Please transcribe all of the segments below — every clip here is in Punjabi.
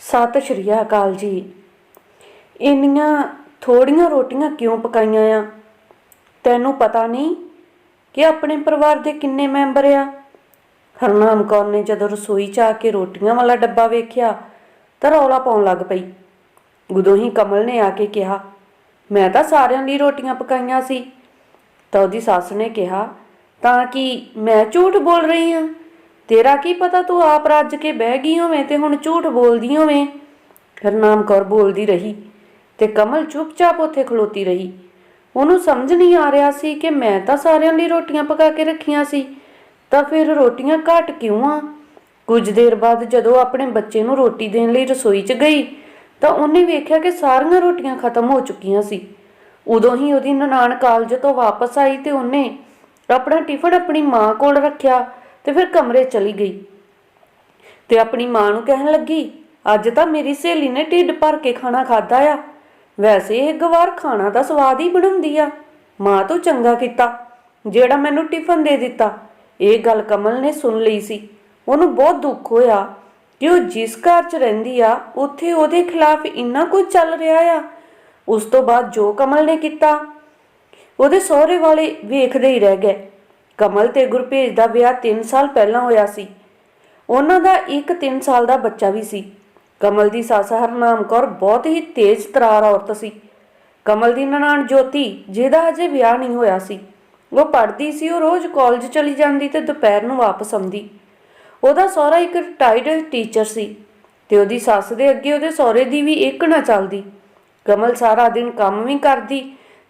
ਸਤਿ ਸ਼੍ਰੀ ਅਕਾਲ ਜੀ। ਇੰਨੀਆਂ ਥੋੜੀਆਂ ਰੋਟੀਆਂ ਕਿਉਂ ਪਕਾਈਆਂ ਆ? ਤੈਨੂੰ ਪਤਾ ਨਹੀਂ ਕਿ ਆਪਣੇ ਪਰਿਵਾਰ ਦੇ ਕਿੰਨੇ ਮੈਂਬਰ ਆ? ਹਰਨਾਮ ਕੌਰ ਨੇ ਜਦੋਂ ਰਸੋਈ 'ਚ ਆ ਕੇ ਰੋਟੀਆਂ ਵਾਲਾ ਡੱਬਾ ਵੇਖਿਆ ਤਾਂ ਰੌਲਾ ਪਾਉਣ ਲੱਗ ਪਈ। ਉਦੋਂ ਹੀ ਕਮਲ ਨੇ ਆ ਕੇ ਕਿਹਾ, ਮੈਂ ਤਾਂ ਸਾਰਿਆਂ ਲਈ ਰੋਟੀਆਂ ਪਕਾਈਆਂ ਸੀ। ਤਾਂ ਉਹਦੀ ਸੱਸ ਨੇ ਕਿਹਾ, ਤਾਂ ਕਿ ਮੈਂ ਝੂਠ ਬੋਲ ਰਹੀ ਹਾਂ ਤੇਰਾ ਕੀ ਪਤਾ ਤੂੰ ਆਪ ਰੱਜ ਕੇ ਬਹਿ ਗਈ ਹੋਵੇਂ ਤੇ ਹੁਣ ਝੂਠ ਬੋਲਦੀ ਹੋਵੇਂ? ਹਰਨਾਮ ਕੌਰ ਬੋਲਦੀ ਰਹੀ ਤੇ ਕਮਲ ਚੁੱਪਚਾਪ ਉੱਥੇ ਖਲੋਤੀ ਰਹੀ। ਉਹਨੂੰ ਸਮਝ ਨਹੀਂ ਆ ਰਿਹਾ ਸੀ ਕਿ ਮੈਂ ਤਾਂ ਸਾਰਿਆਂ ਲਈ ਰੋਟੀਆਂ ਪਕਾ ਕੇ ਰੱਖੀਆਂ ਸੀ, ਤਾਂ ਫਿਰ ਰੋਟੀਆਂ ਘੱਟ ਕਿਉਂ ਆ? ਕੁਝ ਦੇਰ ਬਾਅਦ ਜਦੋਂ ਆਪਣੇ ਬੱਚੇ ਨੂੰ ਰੋਟੀ ਦੇਣ ਲਈ ਰਸੋਈ 'ਚ ਗਈ, ਤਾਂ ਉਹਨੇ ਵੇਖਿਆ ਕਿ ਸਾਰੀਆਂ ਰੋਟੀਆਂ ਖਤਮ ਹੋ ਚੁੱਕੀਆਂ ਸੀ। ਉਦੋਂ ਹੀ ਉਹਦੀ ਨਨਾਣ ਕਾਲਜ ਤੋਂ ਵਾਪਸ ਆਈ ਤੇ ਉਹਨੇ ਆਪਣਾ ਟਿਫਨ ਆਪਣੀ ਮਾਂ ਕੋਲ ਰੱਖਿਆ। ਤੇ ਫਿਰ ਕਮਰੇ ਚਲੀ ਗਈ। ਤੇ ਆਪਣੀ ਮਾਂ ਨੂੰ ਕਹਿਣ ਲੱਗੀ, ਅੱਜ ਤਾਂ ਮੇਰੀ ਸਹੇਲੀ ਨੇ ਢਿੱਡ ਭਰ ਕੇ ਖਾਣਾ ਖਾਦਾ ਆ। ਵੈਸੇ ਇਹ ਗਵਾਰ ਖਾਣਾ ਦਾ ਸਵਾਦ ਹੀ ਬਣਾਉਂਦੀ ਆ। ਮਾਂ ਤੂੰ ਚੰਗਾ ਕੀਤਾ, ਜਿਹੜਾ ਮੈਨੂੰ ਟਿਫਨ ਦੇ ਦਿੱਤਾ। ਇਹ ਗੱਲ ਕਮਲ ਨੇ ਸੁਣ ਲਈ ਸੀ। ਉਹਨੂੰ ਬਹੁਤ ਦੁੱਖ ਹੋਇਆ ਕਿ ਉਹ ਜਿਸ ਘਰ 'ਚ ਰਹਿੰਦੀ ਆ, ਉੱਥੇ ਉਹਦੇ ਖਿਲਾਫ ਇੰਨਾ ਕੁਝ ਚੱਲ ਰਿਹਾ ਆ। ਉਸ ਤੋਂ ਬਾਅਦ ਜੋ ਕਮਲ ਨੇ ਕੀਤਾ, ਉਹਦੇ ਸਹੁਰੇ ਵਾਲੇ ਵੇਖਦੇ ਹੀ ਰਹਿ ਗਏ। ਕਮਲ ਤੇ ਗੁਰਭੇਜ ਦਾ ਵਿਆਹ 3 ਸਾਲ ਪਹਿਲਾਂ ਹੋਇਆ ਸੀ। ਉਹਨਾਂ ਦਾ ਇੱਕ 3 ਸਾਲ ਦਾ ਬੱਚਾ ਵੀ ਸੀ। ਕਮਲ ਦੀ ਸੱਸ ਹਰਨਾਮ ਕੌਰ ਬਹੁਤ ਹੀ ਤੇਜ਼ ਤਰਾਰ ਔਰਤ ਸੀ। ਕਮਲ ਦੀ ਨਨਾਣ ਜੋਤੀ, ਜਿਹਦਾ ਅਜੇ ਵਿਆਹ ਨਹੀਂ ਹੋਇਆ ਸੀ, ਉਹ ਪੜ੍ਹਦੀ ਸੀ, ਉਹ ਰੋਜ਼ ਕਾਲਜ ਚਲੀ ਜਾਂਦੀ ਤੇ ਦੁਪਹਿਰ ਨੂੰ ਵਾਪਸ ਆਉਂਦੀ। ਉਹਦਾ ਸਹੁਰਾ ਇੱਕ ਰਿਟਾਇਰਡ ਟੀਚਰ ਸੀ ਤੇ ਉਹਦੀ ਸੱਸ ਦੇ ਅੱਗੇ ਉਹਦੇ ਸਹੁਰੇ ਦੀ ਵੀ ਇੱਕ ਨਾ ਚੱਲਦੀ। ਕਮਲ ਸਾਰਾ ਦਿਨ ਕੰਮ ਵੀ ਕਰਦੀ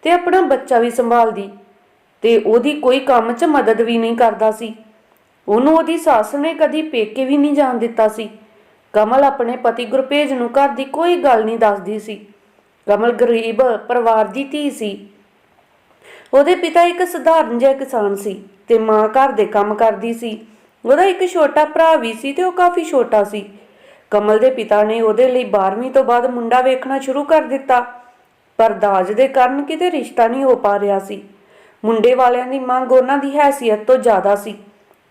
ਤੇ ਆਪਣਾ ਬੱਚਾ ਵੀ ਸੰਭਾਲਦੀ। ਤੇ ਉਹਦੀ ਕੋਈ ਕੰਮ 'ਚ ਮਦਦ ਵੀ ਨਹੀਂ ਕਰਦਾ ਸੀ। ਉਹਨੂੰ ਉਹਦੀ ਸੱਸ ਨੇ ਕਦੀ ਪੇਕੇ ਵੀ ਨਹੀਂ ਜਾਣ ਦਿੱਤਾ ਸੀ। ਕਮਲ ਆਪਣੇ ਪਤੀ ਗੁਰਪੇਜ ਨੂੰ ਘਰ ਦੀ ਕੋਈ ਗੱਲ ਨਹੀਂ ਦੱਸਦੀ ਸੀ। ਕਮਲ ਗਰੀਬ ਪਰਿਵਾਰ ਦੀ ਧੀ ਸੀ। ਉਹਦੇ ਪਿਤਾ ਇੱਕ ਸਧਾਰਨ ਜਿਹਾ ਕਿਸਾਨ ਸੀ ਤੇ ਮਾਂ ਘਰ ਦੇ ਕੰਮ ਕਰਦੀ ਸੀ। ਉਹਦਾ ਇੱਕ ਛੋਟਾ ਭਰਾ ਵੀ ਸੀ ਤੇ ਉਹ ਕਾਫੀ ਛੋਟਾ ਸੀ। ਕਮਲ ਦੇ ਪਿਤਾ ਨੇ ਉਹਦੇ ਲਈ 12ਵੀਂ ਤੋਂ ਬਾਅਦ ਮੁੰਡਾ ਵੇਖਣਾ ਸ਼ੁਰੂ ਕਰ ਦਿੱਤਾ। ਪਰ ਦਾਜ ਦੇ ਕਾਰਨ ਕਿਤੇ ਰਿਸ਼ਤਾ ਨਹੀਂ ਹੋ ਪਾ ਰਿਹਾ ਸੀ। ਮੁੰਡੇ ਵਾਲਿਆਂ ਦੀ ਮੰਗ ਉਹਨਾਂ ਦੀ ਹੈਸੀਅਤ ਤੋਂ ਜ਼ਿਆਦਾ ਸੀ।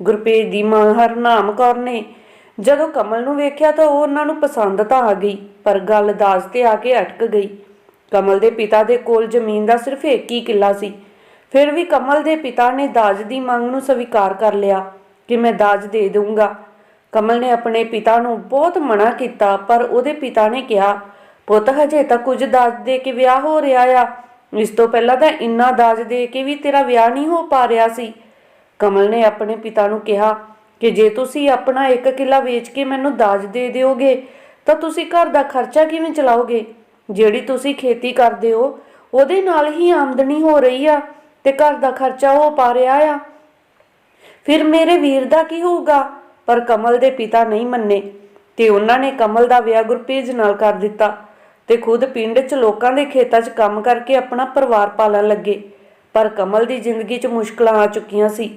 ਗੁਰਪੇਜ ਦੀ ਮਾਂ ਹਰਨਾਮ ਕੌਰ ਨੇ ਜਦੋਂ ਕਮਲ ਨੂੰ ਵੇਖਿਆ ਤਾਂ ਉਹ ਉਹਨਾਂ ਨੂੰ ਪਸੰਦ ਤਾਂ ਆ ਗਈ, ਪਰ ਗੱਲ ਦਾਜ ਤੇ ਆ ਕੇ ਅਟਕ ਗਈ। ਕਮਲ ਦੇ ਪਿਤਾ ਦੇ ਕੋਲ ਜ਼ਮੀਨ ਦਾ ਸਿਰਫ ਇੱਕ ਹੀ ਕਿੱਲਾ ਸੀ। ਫਿਰ ਵੀ ਕਮਲ ਦੇ ਪਿਤਾ ਨੇ ਦਾਜ ਦੀ ਮੰਗ ਨੂੰ ਸਵੀਕਾਰ ਕਰ ਲਿਆ ਕਿ ਮੈਂ ਦਾਜ ਦੇ ਦਊਂਗਾ। ਕਮਲ ਨੇ ਆਪਣੇ ਪਿਤਾ ਨੂੰ ਬਹੁਤ ਮਨਾ ਕੀਤਾ, ਪਰ ਉਹਦੇ ਪਿਤਾ ਨੇ ਕਿਹਾ, ਪੁੱਤ, ਹਜੇ ਤਾਂ ਕੁਝ ਦਾਜ ਦੇ ਕੇ ਵਿਆਹ ਹੋ ਰਿਹਾ ਆ। ਇਸ ਤੋਂ ਪਹਿਲਾਂ ਤਾਂ ਇੰਨਾ ਦਾਜ ਦੇ ਕੇ ਵੀ ਤੇਰਾ ਵਿਆਹ ਨਹੀਂ ਹੋ ਪਾ ਰਿਹਾ ਸੀ। ਕਮਲ ਨੇ ਆਪਣੇ ਪਿਤਾ ਨੂੰ ਕਿਹਾ ਕਿ ਜੇ ਤੁਸੀਂ ਆਪਣਾ ਇੱਕ ਕਿੱਲਾ ਵੇਚ ਕੇ ਮੈਨੂੰ ਦਾਜ ਦੇ ਦਿਓਗੇ, ਤਾਂ ਤੁਸੀਂ ਘਰ ਦਾ ਖਰਚਾ ਕਿਵੇਂ ਚਲਾਓਗੇ? ਜਿਹੜੀ ਤੁਸੀਂ ਖੇਤੀ ਕਰਦੇ ਹੋ, ਉਹਦੇ ਨਾਲ ਹੀ ਆਮਦਨੀ ਹੋ ਰਹੀ ਆ ਤੇ ਘਰ ਦਾ ਖਰਚਾ ਹੋ ਪਾ ਰਿਹਾ ਆ। ਫਿਰ ਮੇਰੇ ਵੀਰ ਦਾ ਕੀ ਹੋਊਗਾ? ਪਰ ਕਮਲ ਦੇ ਪਿਤਾ ਨਹੀਂ ਮੰਨੇ ਤੇ ਉਹਨਾਂ ਨੇ ਕਮਲ ਦਾ ਵਿਆਹ ਗੁਰਪੇਜ ਨਾਲ ਕਰ ਦਿੱਤਾ। ਤੇ ਖੁਦ ਪਿੰਡ 'ਚ ਲੋਕਾਂ ਦੇ ਖੇਤਾਂ 'ਚ ਕੰਮ ਕਰਕੇ ਆਪਣਾ ਪਰਿਵਾਰ ਪਾਲਣ ਲੱਗੇ। ਪਰ ਕਮਲ ਦੀ ਜ਼ਿੰਦਗੀ 'ਚ ਮੁਸ਼ਕਲਾਂ ਆ ਚੁੱਕੀਆਂ ਸੀ।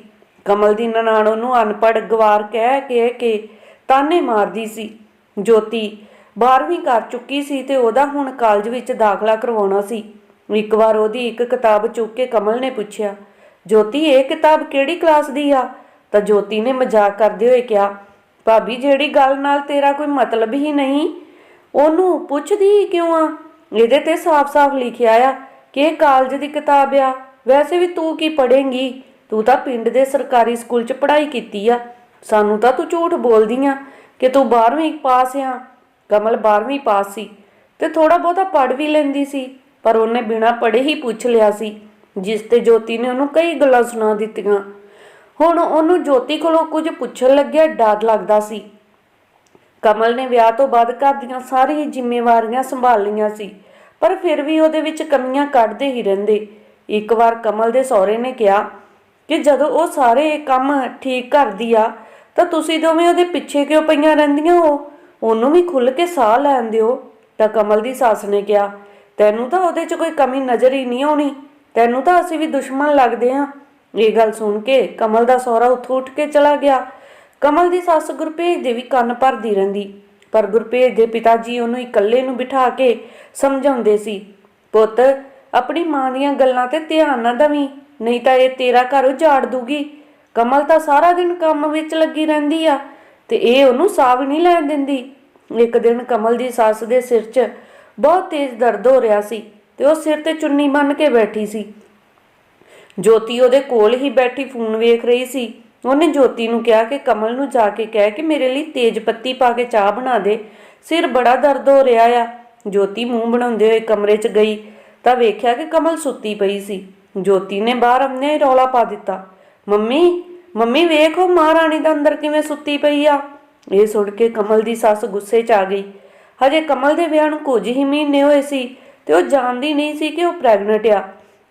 ਕਮਲ ਦੀ ਨਨਾਣ ਉਹਨੂੰ ਅਨਪੜ੍ਹ ਗਵਾਰ ਕਹਿ ਕੇ ਕੇ ਤਾਨੇ ਮਾਰਦੀ ਸੀ। ਜੋਤੀ 12ਵੀਂ ਕਰ ਚੁੱਕੀ ਸੀ ਤੇ ਉਹਦਾ ਹੁਣ ਕਾਲਜ ਵਿੱਚ ਦਾਖਲਾ ਕਰਵਾਉਣਾ ਸੀ। ਇੱਕ ਵਾਰ ਉਹਦੀ ਇੱਕ ਕਿਤਾਬ ਚੁੱਕ ਕੇ ਕਮਲ ਨੇ ਪੁੱਛਿਆ, ਜੋਤੀ, ਇਹ ਕਿਤਾਬ ਕਿਹੜੀ ਕਲਾਸ ਦੀ ਆ? ਤਾਂ ਜੋਤੀ ਨੇ ਮਜ਼ਾਕ ਕਰਦੇ ਹੋਏ ਕਿਹਾ, ਭਾਬੀ, ਜਿਹੜੀ ਗੱਲ ਨਾਲ ਤੇਰਾ ਕੋਈ ਮਤਲਬ ਹੀ ਨਹੀਂ ਉਹਨੂੰ ਪੁੱਛਦੀ ਹੀ ਕਿਉਂ ਆ? ਇਹਦੇ ਤੇ ਸਾਫ਼-ਸਾਫ਼ ਲਿਖਿਆ ਆ ਕਿ ਇਹ ਕਾਲਜ ਦੀ ਕਿਤਾਬ ਆ। ਵੈਸੇ ਵੀ ਤੂੰ ਕੀ ਪੜ੍ਹੇਂਗੀ? ਤੂੰ ਤਾਂ ਪਿੰਡ ਦੇ ਸਰਕਾਰੀ ਸਕੂਲ 'ਚ ਪੜ੍ਹਾਈ ਕੀਤੀ ਆ। ਸਾਨੂੰ ਤਾਂ ਤੂੰ ਝੂਠ ਬੋਲਦੀ ਆ ਕਿ ਤੂੰ 12ਵੀਂ ਪਾਸ ਆ। ਕਮਲ 12ਵੀਂ ਪਾਸ ਸੀ ਤੇ ਥੋੜਾ ਬਹੁਤਾ ਪੜ੍ਹ ਵੀ ਲੈਂਦੀ ਸੀ, ਪਰ ਉਹਨੇ ਬਿਨਾਂ ਪੜ੍ਹੇ ਹੀ ਪੁੱਛ ਲਿਆ ਸੀ, ਜਿਸ ਤੇ ਜੋਤੀ ਨੇ ਉਹਨੂੰ ਕਈ ਗੱਲਾਂ ਸੁਣਾ ਦਿੱਤੀਆਂ। ਹੁਣ ਉਹਨੂੰ ਜੋਤੀ ਕੋਲੋਂ ਕੁਝ ਪੁੱਛਣ ਲੱਗਿਆ, ਡਰ ਲੱਗਦਾ ਸੀ। ਕਮਲ ਨੇ ਵਿਆਹ ਤੋਂ ਬਾਅਦ ਘਰ ਦੀਆਂ ਸਾਰੀਆਂ ਜ਼ਿੰਮੇਵਾਰੀਆਂ ਸੰਭਾਲ ਲਈਆਂ ਸੀ, ਪਰ ਫਿਰ ਵੀ ਉਹਦੇ ਵਿੱਚ ਕਮੀਆਂ ਕੱਢਦੇ ਹੀ ਰਹਿੰਦੇ। ਇੱਕ ਵਾਰ ਕਮਲ ਦੇ ਸਹੁਰੇ ਨੇ ਕਿਹਾ ਕਿ ਜਦੋਂ ਉਹ ਸਾਰੇ ਕੰਮ ਠੀਕ ਕਰਦੀ ਆ, ਤਾਂ ਤੁਸੀਂ ਦੋਵੇਂ ਉਹਦੇ ਪਿੱਛੇ ਕਿਉਂ ਪਈਆਂ ਰਹਿੰਦੀਆਂ ਹੋ? ਉਹਨੂੰ ਵੀ ਖੁੱਲ ਕੇ ਸਾਹ ਲੈਣ ਦਿਓ। ਤਾਂ ਕਮਲ ਦੀ ਸੱਸ ਨੇ ਕਿਹਾ, ਤੈਨੂੰ ਤਾਂ ਉਹਦੇ 'ਚ ਕੋਈ ਕਮੀ ਨਜ਼ਰ ਹੀ ਨਹੀਂ ਆਉਣੀ। ਤੈਨੂੰ ਤਾਂ ਅਸੀਂ ਵੀ ਦੁਸ਼ਮਣ ਲੱਗਦੇ ਹਾਂ। ਇਹ ਗੱਲ ਸੁਣ ਕੇ ਕਮਲ ਦਾ ਸਹੁਰਾ ਉੱਥੋਂ ਉੱਠ ਕੇ ਚਲਾ ਗਿਆ। ਕਮਲ ਦੀ ਸੱਸ ਗੁਰਪੇਜ ਦੇ ਵੀ ਕੰਨ ਭਰਦੀ ਰਹਿੰਦੀ। ਪਰ ਗੁਰਪੇਜ ਦੇ ਪਿਤਾ ਜੀ ਉਹਨੂੰ ਇਕੱਲੇ ਨੂੰ ਬਿਠਾ ਕੇ ਸਮਝਾਉਂਦੇ ਸੀ, ਪੁੱਤ, ਆਪਣੀ ਮਾਂ ਦੀਆਂ ਗੱਲਾਂ ਤੇ ਧਿਆਨ ਨਾ ਦਵੀਂ, ਨਹੀਂ ਤਾਂ ਇਹ ਤੇਰਾ ਘਰ ਉਜਾੜ ਦੂਗੀ। ਕਮਲ ਤਾਂ ਸਾਰਾ ਦਿਨ ਕੰਮ ਵਿੱਚ ਲੱਗੀ ਰਹਿੰਦੀ ਆ ਤੇ ਇਹ ਉਹਨੂੰ ਸਾਹ ਵੀ ਨਹੀਂ ਲੈਣ ਦਿੰਦੀ। ਇੱਕ ਦਿਨ ਕਮਲ ਦੀ ਸੱਸ ਦੇ ਸਿਰ 'ਚ ਬਹੁਤ ਤੇਜ਼ ਦਰਦ ਹੋ ਰਿਹਾ ਸੀ ਤੇ ਉਹ ਸਿਰ ਤੇ ਚੁੰਨੀ ਬੰਨ੍ਹ ਕੇ ਬੈਠੀ ਸੀ। ਜੋਤੀ ਉਹਦੇ ਕੋਲ ਹੀ ਬੈਠੀ ਫੋਨ ਵੇਖ ਰਹੀ ਸੀ। ਉਹਨੇ ਜੋਤੀ ਨੂੰ ਕਿਹਾ ਕਿ ਕਮਲ ਨੂੰ ਜਾ ਕੇ ਕਹਿ ਕਿ ਮੇਰੇ ਲਈ ਤੇਜ਼ ਪੱਤੀ ਪਾ ਕੇ ਚਾਹ ਬਣਾ ਦੇ। ਸਿਰ ਬੜਾ ਦਰਦ ਹੋ ਰਿਹਾ ਆ। ਜੋਤੀ ਮੂੰਹ ਬਣਾਉਂਦੇ ਹੋਏ ਕਮਰੇ 'ਚ ਗਈ ਤਾਂ ਵੇਖਿਆ ਕਿ ਕਮਲ ਸੁੱਤੀ ਪਈ ਸੀ। ਜੋਤੀ ਨੇ ਬਾਹਰ ਆਉਂਦਿਆਂ ਰੌਲਾ ਪਾ ਦਿੱਤਾ। ਮੰਮੀ ਮੰਮੀ ਵੇਖੋ ਮਹਾਰਾਣੀ ਦਾ ਅੰਦਰ ਕਿਵੇਂ ਸੁੱਤੀ ਪਈ ਆ? ਇਹ ਸੁਣ ਕੇ ਕਮਲ ਦੀ ਸੱਸ ਗੁੱਸੇ 'ਚ ਆ ਗਈ। ਹਜੇ ਕਮਲ ਦੇ ਵਿਆਹ ਨੂੰ ਕੁਝ ਹੀ ਮਹੀਨੇ ਹੋਏ ਸੀ ਤੇ ਉਹ ਜਾਣਦੀ ਨਹੀਂ ਸੀ ਕਿ ਉਹ ਪ੍ਰੈਗਨੈਂਟ ਆ।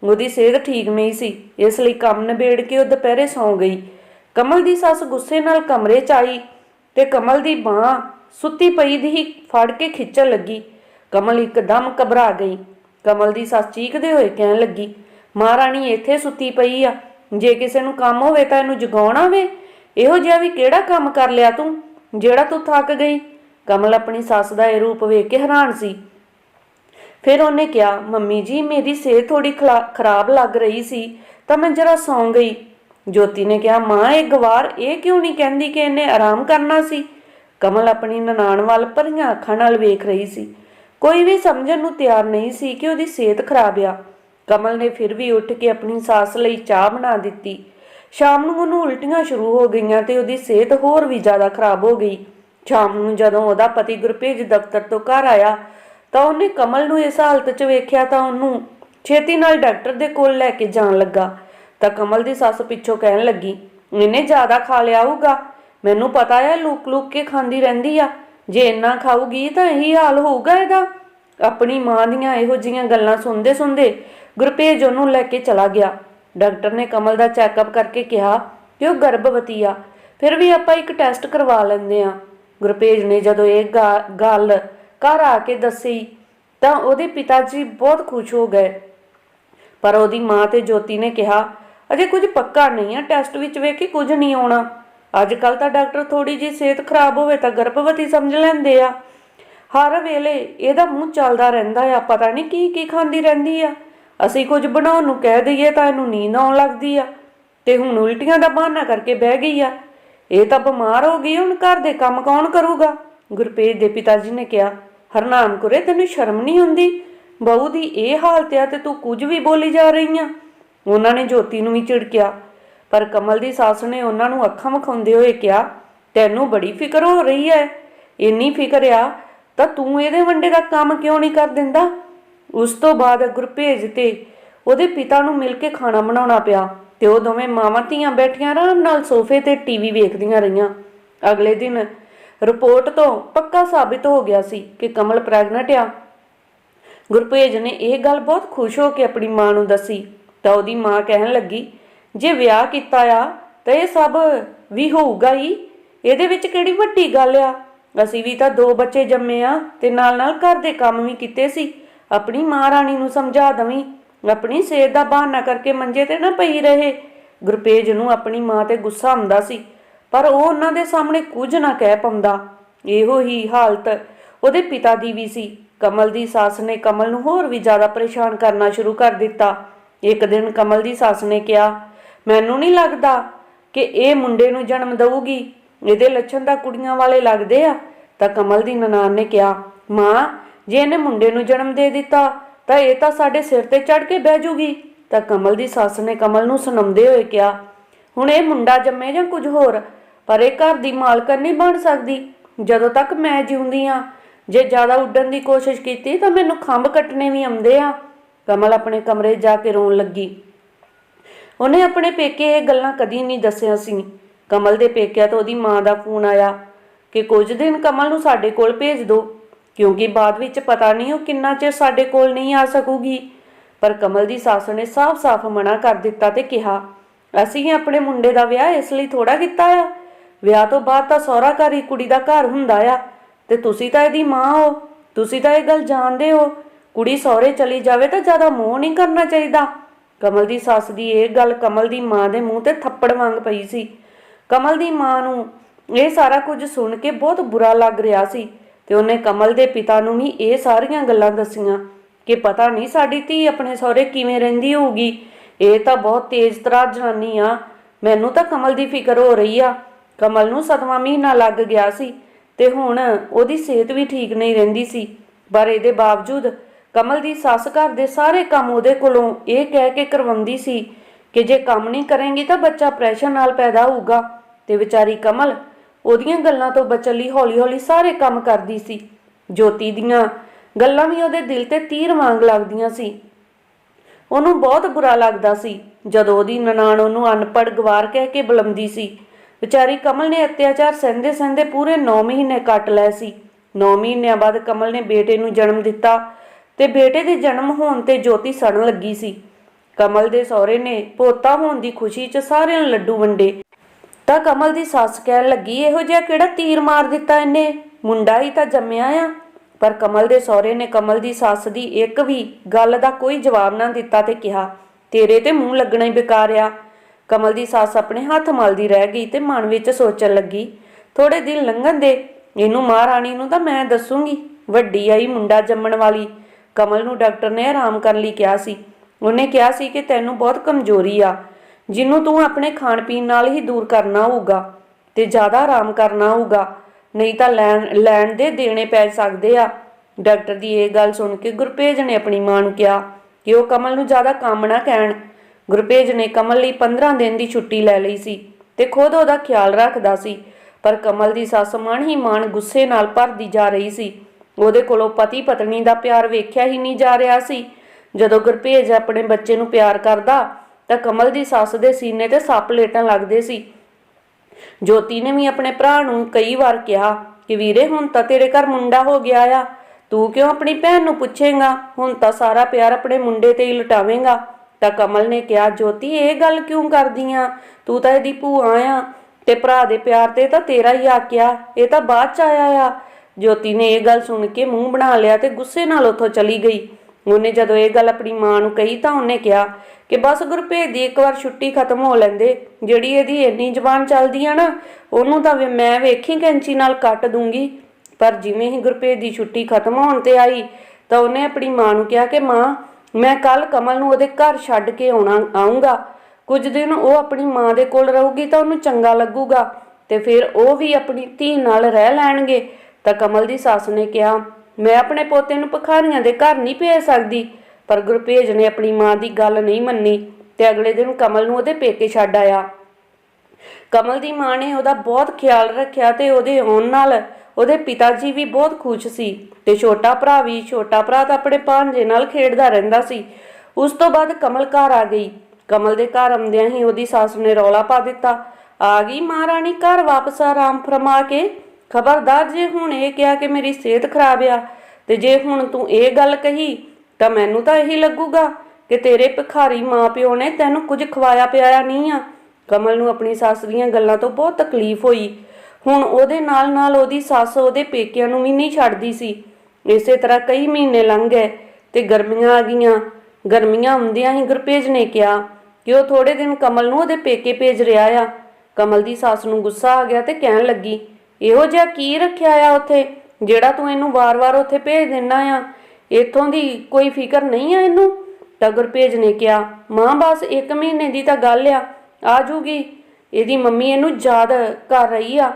ਉਹਦੀ ਸਿਹਤ ਠੀਕ ਨਹੀਂ ਸੀ, ਇਸ ਲਈ ਕੰਮ ਨਿਬੇੜ ਕੇ ਉਹ ਦੁਪਹਿਰੇ ਸੌਂ ਗਈ। ਕਮਲ ਦੀ ਸੱਸ ਗੁੱਸੇ ਨਾਲ ਕਮਰੇ 'ਚ ਆਈ ਤੇ ਕਮਲ ਦੀ ਬਾਹ ਸੁੱਤੀ ਪਈ ਦੀ ਹੀ ਫੜ ਕੇ ਖਿੱਚਣ ਲੱਗੀ। ਕਮਲ ਇੱਕਦਮ ਘਬਰਾ ਗਈ। ਕਮਲ ਦੀ ਸੱਸ ਚੀਕਦੇ ਹੋਏ ਕਹਿਣ ਲੱਗੀ, ਮਹਾਰਾਣੀ, ਇੱਥੇ ਸੁੱਤੀ ਪਈ ਆ। ਜੇ ਕਿਸੇ ਨੂੰ ਕੰਮ ਹੋਵੇ ਤਾਂ ਇਹਨੂੰ ਜਗਾਉਣਾ ਵੇ ਇਹੋ ਜਿਹਾ ਵੀ ਕਿਹੜਾ ਕੰਮ ਕਰ ਲਿਆ ਤੂੰ? ਜਿਹੜਾ ਤੂੰ ਥੱਕ ਗਈ? ਕਮਲ ਆਪਣੀ ਸੱਸ ਦਾ ਇਹ ਰੂਪ ਵੇਖ ਕੇ ਹੈਰਾਨ ਸੀ। ਫਿਰ ਉਹਨੇ ਕਿਹਾ, ਮੰਮੀ ਜੀ, ਮੇਰੀ ਸਿਹਤ ਥੋੜੀ ਖਰਾਬ ਲੱਗ ਰਹੀ ਸੀ ਤਾਂ ਮੈਂ ਜਰਾ ਸੌਂ ਗਈ। ਜੋਤੀ ਨੇ ਕਿਹਾ, ਮਾਂ, ਇਹ ਗਵਾਰ ਇਹ ਕਿਉਂ ਨਹੀਂ ਕਹਿੰਦੀ ਕਿ ਇਹਨੇ ਆਰਾਮ ਕਰਨਾ ਸੀ? ਕਮਲ ਆਪਣੀ ਨਨਾਣ ਵੱਲ ਭਰੀਆਂ ਅੱਖਾਂ ਨਾਲ ਵੇਖ ਰਹੀ ਸੀ। ਕੋਈ ਵੀ ਸਮਝਣ ਨੂੰ ਤਿਆਰ ਨਹੀਂ ਸੀ ਕਿ ਉਹਦੀ ਸਿਹਤ ਖਰਾਬ ਆ। ਕਮਲ ਨੇ ਫਿਰ ਵੀ ਉੱਠ ਕੇ ਆਪਣੀ ਸਾਸ ਲਈ ਚਾਹ ਬਣਾ ਦਿੱਤੀ। ਸ਼ਾਮ ਨੂੰ ਉਹਨੂੰ ਉਲਟੀਆਂ ਸ਼ੁਰੂ ਹੋ ਗਈਆਂ ਤੇ ਉਹਦੀ ਸਿਹਤ ਹੋਰ ਵੀ ਜ਼ਿਆਦਾ ਖਰਾਬ ਹੋ ਗਈ। ਸ਼ਾਮ ਨੂੰ ਜਦੋਂ ਉਹਦਾ ਪਤੀ ਗੁਰਪੇਜ ਦਫ਼ਤਰ ਤੋਂ ਘਰ ਆਇਆ, ਤਾਂ ਉਹਨੇ ਕਮਲ ਨੂੰ ਇਸ ਹਾਲਤ 'ਚ ਵੇਖਿਆ ਤਾਂ ਉਹਨੂੰ ਛੇਤੀ ਨਾਲ ਡਾਕਟਰ ਦੇ ਕੋਲ ਲੈ ਕੇ ਜਾਣ ਲੱਗਾ। ਤਾਂ ਕਮਲ ਦੀ ਸੱਸ ਪਿੱਛੋਂ ਕਹਿਣ ਲੱਗੀ ਇਹਨੇ ਜ਼ਿਆਦਾ ਖਾ ਲਿਆ ਹੋਊਗਾ। ਮੈਨੂੰ ਪਤਾ ਹੈ ਲੁਕ ਲੁਕ ਕੇ ਖਾਂਦੀ ਰਹਿੰਦੀ ਆ। ਜੇ ਇੰਨਾ ਖਾਊਗੀ ਤਾਂ ਇਹੀ ਹਾਲ ਹੋਊਗਾ ਇਹਦਾ। ਆਪਣੀ ਮਾਂ ਦੀਆਂ ਇਹੋ ਜੀਆਂ ਗੱਲਾਂ ਸੁਣਦੇ ਸੁਣਦੇ ਗੁਰਪੇਜ ਉਹਨੂੰ ਲੈ ਕੇ ਚਲਾ ਗਿਆ। ਡਾਕਟਰ ਨੇ ਕਮਲ ਦਾ ਚੈੱਕਅਪ ਕਰਕੇ ਕਿਹਾ ਕਿ ਉਹ ਗਰਭਵਤੀ ਆ, ਫਿਰ ਵੀ ਆਪਾਂ ਇੱਕ ਟੈਸਟ ਕਰਵਾ ਲੈਂਦੇ ਆ। ਗੁਰਪੇਜ ਨੇ ਜਦੋਂ ਇਹ ਗਾ- ਗੱਲ ਘਰ ਆ ਕੇ ਦੱਸੀ, ਤਾਂ ਉਹਦੇ ਪਿਤਾ ਜੀ ਬਹੁਤ ਖੁਸ਼ ਹੋ ਗਏ। ਪਰ ਉਹਦੀ ਮਾਂ ਤੇ ਜੋਤੀ ਨੇ ਕਿਹਾ ਅਜੇ ਕੁਝ ਪੱਕਾ ਨਹੀਂ ਆ, ਟੈਸਟ ਵਿੱਚ ਵੇਖੀ ਕੁਝ ਨਹੀਂ ਆਉਣਾ। ਅੱਜ ਕੱਲ ਤਾਂ ਡਾਕਟਰ ਥੋੜੀ ਜੀ ਸਿਹਤ ਖਰਾਬ ਹੋਵੇ ਤਾਂ ਗਰਭਵਤੀ ਸਮਝ ਲੈਂਦੇ ਆ। ਹਰ ਵੇਲੇ ਇਹਦਾ ਮੂੰਹ ਚੱਲਦਾ ਰਹਿੰਦਾ ਆ, ਪਤਾ ਨਹੀਂ ਕੀ ਕੀ ਖਾਂਦੀ ਰਹਿੰਦੀ ਆ। ਅਸੀਂ ਕੁਝ ਬਣਾਉਣ ਨੂੰ ਕਹਿ ਦਈਏ ਤਾਂ ਇਹਨੂੰ ਨੀਂਦ ਆਉਣ ਲੱਗਦੀ ਆ। ਤੇ ਹੁਣ ਉਲਟੀਆਂ ਦਾ ਬਹਾਨਾ ਕਰਕੇ ਬਹਿ ਗਈ ਆ। ਇਹ ਤਾਂ ਬਿਮਾਰ ਹੋ ਗਈ ਹੁਣ ਘਰ ਦੇ ਕੰਮ ਕੌਣ ਕਰੂਗਾ? ਗੁਰਪੇਜ ਦੇ ਪਿਤਾ ਜੀ ਨੇ ਕਿਹਾ, ਹਰਨਾਮ ਕੁਰੇ, ਤੈਨੂੰ ਸ਼ਰਮ ਨਹੀਂ ਹੁੰਦੀ ਬਹੂ ਦੀ ਇਹ ਹਾਲਤ ਆ ਤੇ ਤੂੰ ਕੁਝ ਵੀ ਬੋਲੀ ਜਾ ਰਹੀ ਆ। ਉਹਨਾਂ ਨੇ ਜੋਤੀ ਨੂੰ ਵੀ ਝਿੜਕਿਆ। ਪਰ ਕਮਲ ਦੀ ਸੱਸ ਨੇ ਉਹਨਾਂ ਨੂੰ ਅੱਖਾਂ ਵਿਖਾਉਂਦੇ ਹੋਏ ਕਿਹਾ, ਤੈਨੂੰ ਬੜੀ ਫਿਕਰ ਹੋ ਰਹੀ ਹੈ ਇੰਨੀ ਫਿਕਰ ਆ, ਤਾਂ ਤੂੰ ਇਹਦੇ ਵੰਡੇ ਦਾ ਕੰਮ ਕਿਉਂ ਨਹੀਂ ਕਰ ਦਿੰਦਾ? ਉਸ ਤੋਂ ਬਾਅਦ ਗੁਰਭੇਜ ਤੇ ਉਹਦੇ ਪਿਤਾ ਨੂੰ ਮਿਲ ਕੇ ਖਾਣਾ ਬਣਾਉਣਾ ਪਿਆ ਤੇ ਉਹ ਦੋਵੇਂ ਮਾਵਾਂ ਧੀਆਂ ਬੈਠੀਆਂ ਆਰਾਮ ਨਾਲ ਸੋਫੇ ਤੇ ਟੀਵੀ ਵੇਖਦੀਆਂ ਰਹੀਆਂ। ਅਗਲੇ ਦਿਨ ਰਿਪੋਰਟ ਤੋਂ ਪੱਕਾ ਸਾਬਿਤ ਹੋ ਗਿਆ ਸੀ ਕਿ ਕਮਲ ਪ੍ਰੈਗਨੈਂਟ ਆ। ਗੁਰਪੇਜ ਨੇ ਇਹ ਗੱਲ ਬਹੁਤ ਖੁਸ਼ ਹੋ ਕੇ ਆਪਣੀ ਮਾਂ ਨੂੰ ਦੱਸੀ ਤਾਂ ਉਹਦੀ ਮਾਂ ਕਹਿਣ ਲੱਗੀ, ਜੇ ਵਿਆਹ ਕੀਤਾ ਆ, ਤਾਂ ਇਹ ਸਭ ਵੀ ਹੋਊਗਾ ਹੀ। ਇਹਦੇ ਵਿੱਚ ਕਿਹੜੀ ਵੱਡੀ ਗੱਲ ਆ? ਅਸੀਂ ਵੀ ਤਾਂ ਦੋ ਬੱਚੇ ਜੰਮੇ ਆ ਤੇ ਨਾਲ ਨਾਲ ਘਰ ਦੇ ਕੰਮ ਵੀ ਕੀਤੇ ਸੀ। ਆਪਣੀ ਮਾਂ ਰਾਣੀ ਨੂੰ ਸਮਝਾ ਦਵੀਂ। ਆਪਣੀ ਸਿਹਤ ਦਾ ਬਹਾਨਾ ਕਰਕੇ ਮੰਜੇ ਤੇ ਨਾ ਪਈ ਰਹੇ। ਗੁਰਪੇਜ ਨੂੰ ਆਪਣੀ ਮਾਂ ਤੇ ਗੁੱਸਾ ਆਉਂਦਾ ਸੀ, ਪਰ ਉਹ ਉਹਨਾਂ ਦੇ ਸਾਹਮਣੇ ਕੁਝ ਨਾ ਕਹਿ ਪਾਉਂਦਾ। ਇਹੋ ਹੀ ਹਾਲਤ ਉਹਦੇ ਪਿਤਾ ਦੀ ਵੀ ਸੀ। ਕਮਲ ਦੀ ਸੱਸ ਨੇ ਕਮਲ ਨੂੰ ਹੋਰ ਵੀ ਜ਼ਿਆਦਾ ਪਰੇਸ਼ਾਨ ਕਰਨਾ ਸ਼ੁਰੂ ਕਰ ਦਿੱਤਾ। ਇੱਕ ਦਿਨ ਕਮਲ ਦੀ ਸੱਸ ਨੇ ਕਿਹਾ, ਮੈਨੂੰ ਨਹੀਂ ਲੱਗਦਾ ਕਿ ਇਹ ਮੁੰਡੇ ਨੂੰ ਜਨਮ ਦਊਗੀ। ਇਹਦੇ ਲੱਛਣ ਤਾਂ ਕੁੜੀਆਂ ਵਾਲੇ ਲੱਗਦੇ ਆ। ਤਾਂ ਕਮਲ ਦੀ ਨਨਾਣ ਨੇ ਕਿਹਾ, ਮਾਂ, ਜੇ ਇਹਨੇ ਮੁੰਡੇ ਨੂੰ ਜਨਮ ਦੇ ਦਿੱਤਾ, ਤਾਂ ਇਹ ਤਾਂ ਸਾਡੇ ਸਿਰ ਤੇ ਚੜ ਕੇ ਬਹਿ ਜੂਗੀ। ਤਾਂ ਕਮਲ ਦੀ ਸੱਸ ਨੇ ਕਮਲ ਨੂੰ ਸੁਣਾਉਂਦੇ ਹੋਏ ਕਿਹਾ, ਹੁਣ ਇਹ ਮੁੰਡਾ ਜੰਮੇ ਜਾਂ ਕੁਝ ਹੋਰ, ਪਰ ਇਹ ਘਰ ਦੀ ਮਾਲਕਣ ਨਹੀਂ ਬਣ ਸਕਦੀ। ਜਦੋਂ ਤੱਕ ਮੈਂ ਜਿਉਂਦੀ ਆ, ਜੇ ਜ਼ਿਆਦਾ ਉੱਡਣ ਦੀ ਕੋਸ਼ਿਸ਼ ਕੀਤੀ ਤਾਂ ਮੈਨੂੰ ਖੰਭ ਕੱਟਣੇ ਵੀ ਆਉਂਦੇ ਆ। ਕਮਲ ਆਪਣੇ ਕਮਰੇ ਜਾ ਕੇ ਰੋਣ ਲੱਗੀ। ਉਹਨੇ ਆਪਣੇ ਪੇਕੇ ਇਹ ਗੱਲਾਂ ਕਦੀ ਨਹੀਂ ਦੱਸਿਆ ਸੀ। ਕਮਲ ਦੇ ਪੇਕਿਆਂ ਤੋਂ ਉਹਦੀ ਮਾਂ ਦਾ ਫੋਨ ਆਇਆ ਕਿ ਕੁਝ ਦਿਨ ਕਮਲ ਨੂੰ ਸਾਡੇ ਕੋਲ ਭੇਜ ਦਿਓ ਕਿਉਂਕਿ ਬਾਅਦ ਵਿੱਚ ਪਤਾ ਨਹੀਂ ਉਹ ਕਿੰਨਾ ਚਿਰ ਸਾਡੇ ਕੋਲ ਨਹੀਂ ਆ ਸਕੂਗੀ। ਪਰ ਕਮਲ ਦੀ ਸੱਸ ਨੇ ਸਾਫ਼-ਸਾਫ਼ ਮਨਾ ਕਰ ਦਿੱਤਾ ਤੇ ਕਿਹਾ, ਅਸੀਂ ਆਪਣੇ ਮੁੰਡੇ ਦਾ ਵਿਆਹ ਇਸ ਲਈ ਥੋੜਾ ਕੀਤਾ ਆ। ਵਿਆਹ ਤੋਂ ਬਾਅਦ ਤਾਂ ਸਹੁਰਾ ਘਰ ਹੀ ਕੁੜੀ ਦਾ ਘਰ ਹੁੰਦਾ ਆ, ਤੇ ਤੁਸੀਂ ਤਾਂ ਇਹਦੀ ਮਾਂ ਹੋ। ਤੁਸੀਂ ਤਾਂ ਇਹ ਗੱਲ ਜਾਣਦੇ ਹੋ ਕੁੜੀ ਸਹੁਰੇ ਚਲੀ ਜਾਵੇ ਤਾਂ ਜ਼ਿਆਦਾ ਮੋਹ ਨਹੀਂ ਕਰਨਾ ਚਾਹੀਦਾ। ਕਮਲ ਦੀ ਸੱਸ ਦੀ ਇਹ ਗੱਲ ਕਮਲ ਦੀ ਮਾਂ ਦੇ ਮੂੰਹ ਤੇ ਥੱਪੜ ਵਾਂਗ ਪਈ ਸੀ। ਕਮਲ ਦੀ ਮਾਂ ਨੂੰ ਇਹ ਸਾਰਾ ਕੁਝ ਸੁਣ ਕੇ ਬਹੁਤ ਬੁਰਾ ਲੱਗ ਰਿਹਾ ਸੀ ਤੇ ਉਹਨੇ ਕਮਲ ਦੇ ਪਿਤਾ ਨੂੰ ਵੀ ਇਹ ਸਾਰੀਆਂ ਗੱਲਾਂ ਦੱਸੀਆਂ ਕਿ ਪਤਾ ਨਹੀਂ ਸਾਡੀ ਧੀ ਆਪਣੇ ਸਹੁਰੇ ਕਿਵੇਂ ਰਹਿੰਦੀ ਹੋਊਗੀ। ਇਹ ਤਾਂ ਬਹੁਤ ਤੇਜ਼ ਤਰਾਰ ਜਨਾਨੀ ਆ। ਮੈਨੂੰ ਤਾਂ ਕਮਲ ਦੀ ਫਿਕਰ ਹੋ ਰਹੀ ਆ। ਕਮਲ ਨੂੰ ਸਤਵਾਂ ਮਹੀਨਾ ਲੱਗ ਗਿਆ ਸੀ ਤੇ ਹੁਣ ਉਹਦੀ ਸਿਹਤ ਵੀ ਠੀਕ ਨਹੀਂ ਰਹਿੰਦੀ ਸੀ। ਪਰ ਇਹਦੇ ਬਾਵਜੂਦ ਕਮਲ ਦੀ ਸੱਸ ਘਰ ਦੇ ਸਾਰੇ ਕੰਮ ਉਹਦੇ ਕੋਲੋਂ ਇਹ ਕਹਿ ਕੇ ਕਰਵਾਉਂਦੀ ਸੀ ਕਿ ਜੇ ਕੰਮ ਨਹੀਂ ਕਰੇਂਗੀ ਤਾਂ ਬੱਚਾ ਪ੍ਰੈਸ਼ਰ ਨਾਲ ਪੈਦਾ ਹੋਊਗਾ। ਤੇ ਵਿਚਾਰੀ ਕਮਲ ਉਹਦੀਆਂ ਗੱਲਾਂ ਤੋਂ ਬਚਣ ਲਈ ਹੌਲੀ-ਹੌਲੀ ਸਾਰੇ ਕੰਮ ਕਰਦੀ ਸੀ। ਜੋਤੀ ਦੀਆਂ ਗੱਲਾਂ ਵੀ ਉਹਦੇ ਦਿਲ ਤੇ ਤੀਰ ਵਾਂਗ ਲੱਗਦੀਆਂ ਸੀ। ਉਹਨੂੰ ਬਹੁਤ ਬੁਰਾ ਲੱਗਦਾ ਸੀ ਜਦੋਂ ਉਹਦੀ ਨਨਾਣ ਉਹਨੂੰ ਅਨਪੜ੍ਹ ਗਵਾਰ ਕਹਿ ਕੇ ਬੁਲੰਦੀ ਸੀ। ਵਿਚਾਰੀ ਕਮਲ ਨੇ ਅਤਿਆਚਾਰ ਸਹਿੰਦੇ ਸਹਿੰਦੇ ਪੂਰੇ 9 ਮਹੀਨੇ ਕੱਟ ਲਏ ਸੀ। 9 ਮਹੀਨਿਆਂ ਬਾਅਦ ਕਮਲ ਨੇ ਬੇਟੇ ਨੂੰ ਜਨਮ ਦਿੱਤਾ। ਤੇ ਬੇਟੇ ਦੇ ਜਨਮ ਹੋਣ ਤੇ ਜੋਤੀ ਸੜਨ ਲੱਗੀ ਸੀ। ਕਮਲ ਦੇ ਸਹੁਰੇ ਨੇ ਪੋਤਾ ਹੋਣ ਦੀ ਖੁਸ਼ੀ 'ਚ ਸਾਰਿਆਂ ਨੂੰ ਲੱਡੂ ਵੰਡੇ। ਤਾਂ ਕਮਲ ਦੀ ਸੱਸ ਕਹਿਣ ਲੱਗੀ, ਇਹੋ ਜਿਹਾ ਕਿਹੜਾ ਤੀਰ ਮਾਰ ਦਿੱਤਾ ਇਹਨੇ? ਮੁੰਡਾ ਹੀ ਤਾਂ ਜੰਮਿਆ ਆ। ਪਰ ਕਮਲ ਦੇ ਸਹੁਰੇ ਨੇ ਕਮਲ ਦੀ ਸੱਸ ਦੀ ਇੱਕ ਵੀ ਗੱਲ ਦਾ ਕੋਈ ਜਵਾਬ ਨਾ ਦਿੱਤਾ ਤੇ ਕਿਹਾ, ਤੇਰੇ ਤੇ ਮੂੰਹ ਲੱਗਣਾ ਹੀ ਬੇਕਾਰ ਆ। ਕਮਲ ਦੀ ਸੱਸ ਆਪਣੇ ਹੱਥ ਮਲਦੀ ਰਹਿ ਗਈ ਤੇ ਮਨ ਵਿੱਚ ਸੋਚਣ ਲੱਗੀ ਥੋੜੇ ਦਿਨ ਲੰਘਣ ਦੇ, ਇਹਨੂੰ ਮਹਾਰਾਣੀ ਨੂੰ ਤਾਂ ਮੈਂ ਦੱਸੂਗੀ। ਵੱਡੀ ਆਈ ਮੁੰਡਾ ਜੰਮਣ ਵਾਲੀ। ਕਮਲ ਨੂੰ ਡਾਕਟਰ ਨੇ ਆਰਾਮ ਕਰਨ ਲਈ ਕਿਹਾ ਸੀ। ਉਹਨੇ ਕਿਹਾ ਸੀ ਕਿ ਤੈਨੂੰ ਬਹੁਤ ਕਮਜ਼ੋਰੀ ਆ, ਜਿਹਨੂੰ ਤੂੰ ਆਪਣੇ ਖਾਣ ਪੀਣ ਨਾਲ ਹੀ ਦੂਰ ਕਰਨਾ ਹੋਊਗਾ ਤੇ ਜ਼ਿਆਦਾ ਆਰਾਮ ਕਰਨਾ ਹੋਊਗਾ, ਨਹੀਂ ਤਾਂ ਲੈਣ ਲੈਣ ਦੇ ਦੇਣੇ ਪੈ ਸਕਦੇ ਆ। ਡਾਕਟਰ ਦੀ ਇਹ ਗੱਲ ਸੁਣ ਕੇ ਗੁਰਪੇਜ ਨੇ ਆਪਣੀ ਮਾਂ ਨੂੰ ਕਿਹਾ ਕਿ ਉਹ ਕਮਲ ਨੂੰ ਜ਼ਿਆਦਾ ਕੰਮ ਨਾ ਕਹਿਣ। ਗੁਰਪੇਜ ਨੇ ਕਮਲ ਲਈ 15 ਦਿਨ ਦੀ ਛੁੱਟੀ ਲੈ ਲਈ ਸੀ ਤੇ ਖੁਦ ਉਹਦਾ ਖਿਆਲ ਰੱਖਦਾ ਸੀ, ਪਰ ਕਮਲ ਦੀ ਸੱਸ ਮਨ ਹੀ ਮਨ ਗੁੱਸੇ ਨਾਲ ਭਰਦੀ ਜਾ ਰਹੀ ਸੀ। ਉਹਦੇ ਕੋਲੋਂ ਪਤੀ ਪਤਨੀ ਦਾ ਪਿਆਰ ਵੇਖਿਆ ਹੀ ਨਹੀਂ ਜਾ ਰਿਹਾ ਸੀ। ਜਦੋਂ ਗੁਰਪੇਜ ਆਪਣੇ ਬੱਚੇ ਨੂੰ ਪਿਆਰ ਕਰਦਾ, ਤਾਂ ਕਮਲ ਦੀ ਸੱਸ ਦੇ ਸੀਨੇ ਤੇ ਸੱਪ ਲੇਟਣ ਲੱਗਦੇ ਸੀ। ਜੋਤੀ ਨੇ ਵੀ ਆਪਣੇ ਭਰਾ ਨੂੰ ਕਈ ਵਾਰ ਕਿਹਾ ਕਿ, ਵੀਰੇ, ਹੁਣ ਤਾਂ ਤੇਰੇ ਘਰ ਮੁੰਡਾ ਹੋ ਗਿਆ ਆ। ਤੂੰ ਕਿਉਂ ਆਪਣੀ ਭੈਣ ਨੂੰ ਪੁੱਛੇਂਗਾ? ਹੁਣ ਤਾਂ ਸਾਰਾ ਪਿਆਰ ਆਪਣੇ ਮੁੰਡੇ ਤੇ ਹੀ ਲਟਾਵੇਂਗਾ। ਤਾਂ ਕਮਲ ਨੇ ਕਿਹਾ, ਜੋਤੀ, ਇਹ ਗੱਲ ਕਿਉਂ ਕਰਦੀ ਆ? ਤੂੰ ਤਾਂ ਇਹਦੀ ਭੂਆ ਆ ਤੇ ਭਰਾ ਦੇ ਪਿਆਰ ਤੇ ਤਾਂ ਤੇਰਾ ਹੀ ਆਕਿਆ ਇਹ ਤਾਂ ਬਾਅਦ ਚ ਆਇਆ ਆ। ਜੋਤੀ ਨੇ ਇਹ ਗੱਲ ਸੁਣ ਕੇ ਮੂੰਹ ਬਣਾ ਲਿਆ ਤੇ ਗੁੱਸੇ ਨਾਲ ਉੱਥੋਂ ਚਲੀ ਗਈ। ਉਹਨੇ ਜਦੋਂ ਇਹ ਗੱਲ ਆਪਣੀ ਮਾਂ ਨੂੰ ਕਹੀ ਤਾਂ ਉਹਨੇ ਕਿਹਾ ਕਿ ਬਸ ਗੁਰਪ੍ਰੀਤ ਦੀ ਇੱਕ ਵਾਰ ਛੁੱਟੀ ਖਤਮ ਹੋ ਲੈਂਦੇ, ਜਿਹੜੀ ਇਹਦੀ ਇੰਨੀ ਜ਼ਬਾਨ ਚੱਲਦੀ ਆ ਨਾ, ਉਹਨੂੰ ਤਾਂ ਮੈਂ ਵੇਖੀ ਕੈਂਚੀ ਨਾਲ ਕੱਟ ਦੂੰਗੀ। ਪਰ ਜਿਵੇਂ ਹੀ ਗੁਰਪ੍ਰੀਤ ਦੀ ਛੁੱਟੀ ਖਤਮ ਹੋਣ ਤੇ ਆਈ, ਤਾਂ ਉਹਨੇ ਆਪਣੀ ਮਾਂ ਨੂੰ ਕਿਹਾ ਕਿ ਮਾਂ, ਮੈਂ ਕੱਲ ਕਮਲ ਨੂੰ ਉਹਦੇ ਘਰ ਛੱਡ ਕੇ ਆਉਣਾ ਆਉਂਗਾ ਕੁਝ ਦਿਨ ਉਹ ਆਪਣੀ ਮਾਂ ਦੇ ਕੋਲ ਰਹੂਗੀ ਤਾਂ ਉਹਨੂੰ ਚੰਗਾ ਲੱਗੂਗਾ ਤੇ ਫਿਰ ਉਹ ਵੀ ਆਪਣੀ ਧੀ ਨਾਲ ਰਹਿ ਲੈਣਗੇ। ਤਾਂ ਕਮਲ ਦੀ ਸੱਸ ਨੇ ਕਿਹਾ, ਮੈਂ ਆਪਣੇ ਪੋਤੇ ਨੂੰ ਭਖਾਰੀਆਂ ਦੇ ਘਰ ਨਹੀਂ ਭੇਜ ਸਕਦੀ, ਪਰ ਗੁਰਪੇਜ ਨੇ ਆਪਣੀ ਮਾਂ ਦੀ ਗੱਲ ਨਹੀਂ ਮੰਨੀ ਤੇ ਅਗਲੇ ਦਿਨ ਕਮਲ ਨੂੰ ਉਹਦੇ ਪੇਕੇ ਛੱਡ ਆਇਆ। ਕਮਲ ਦੀ ਮਾਂ ਨੇ ਉਹਦਾ ਬਹੁਤ ਖਿਆਲ ਰੱਖਿਆ ਤੇ ਉਹਦੇ ਆਉਣ ਨਾਲ ਉਹਦੇ ਪਿਤਾ ਜੀ ਵੀ ਬਹੁਤ ਖੁਸ਼ ਸੀ ਤੇ ਛੋਟਾ ਭਰਾ ਵੀ, ਛੋਟਾ ਭਰਾ ਤਾਂ ਆਪਣੇ ਭਾਂਜੇ ਨਾਲ ਖੇਡਦਾ ਰਹਿੰਦਾ ਸੀ। ਉਸ ਤੋਂ ਬਾਅਦ ਕਮਲ ਘਰ ਆ ਗਈ। ਕਮਲ ਦੇ ਘਰ ਆਉਂਦਿਆਂ ਹੀ ਉਹਦੀ ਸੱਸ ਨੇ ਰੌਲਾ ਪਾ ਦਿੱਤਾ, ਆ ਗਈ ਮਹਾਰਾਣੀ, ਘਰ ਵਾਪਸ ਆਰਾਮ ਫਰਮਾ ਕੇ? ਖਬਰਦਾਰ, ਜੇ ਹੁਣ ਇਹ ਕਿਹਾ ਕਿ ਮੇਰੀ ਸਿਹਤ ਖਰਾਬ ਆ ਤੇ ਜੇ ਹੁਣ ਤੂੰ ਇਹ ਗੱਲ ਕਹੀ, ਤਾਂ ਮੈਨੂੰ ਤਾਂ ਇਹੀ ਲੱਗੂਗਾ ਕਿ ਤੇਰੇ ਭਿਖਾਰੀ ਮਾਪਿਓ ਨੇ ਤੈਨੂੰ ਕੁਝ ਖਵਾਇਆ ਪਿਆਇਆ ਨਹੀਂ ਆ। ਕਮਲ ਨੂੰ ਆਪਣੀ ਸੱਸ ਦੀਆਂ ਗੱਲਾਂ ਤੋਂ ਬਹੁਤ ਤਕਲੀਫ ਹੋਈ। ਹੁਣ ਉਹਦੇ ਨਾਲ ਨਾਲ ਉਹਦੀ ਸੱਸ ਉਹਦੇ ਪੇਕਿਆਂ ਨੂੰ ਵੀ ਨਹੀਂ ਛੱਡਦੀ ਸੀ। ਇਸੇ ਤਰ੍ਹਾਂ ਕਈ ਮਹੀਨੇ ਲੰਘ ਗਏ ਤੇ ਗਰਮੀਆਂ ਆ ਗਈਆਂ। ਗਰਮੀਆਂ ਹੁੰਦਿਆਂ ਹੀ ਗੁਰਪੇਜ ਨੇ ਕਿਹਾ ਕਿ ਉਹ ਥੋੜੇ ਦਿਨ ਕਮਲ ਨੂੰ ਉਹਦੇ ਪੇਕੇ ਭੇਜ ਰਿਹਾ ਆ। ਕਮਲ ਦੀ ਸੱਸ ਨੂੰ ਗੁੱਸਾ ਆ ਗਿਆ ਤੇ ਕਹਿਣ ਲੱਗੀ ਇਹੋ ਜਿਹਾ ਕੀ ਰੱਖਿਆ ਆ ਉੱਥੇ? ਜਿਹੜਾ ਤੂੰ ਇਹਨੂੰ ਵਾਰ-ਵਾਰ ਉੱਥੇ ਭੇਜ ਦਿੰਨਾ ਆ। ਇਥੋਂ ਦੀ ਕੋਈ ਫਿਕਰ ਨਹੀਂ ਆ ਇਹਨੂੰ? ਤਾਂ ਗੁਰਪੇਜ ਨੇ ਕਿਹਾ। ਮਾਂ, ਬਸ 1 ਮਹੀਨੇ ਦੀ ਤਾਂ ਗੱਲ ਆ। ਆ ਜੂਗੀ। ਇਹਦੀ ਮੰਮੀ ਇਹਨੂੰ ਯਾਦ ਕਰ ਰਹੀ ਆ।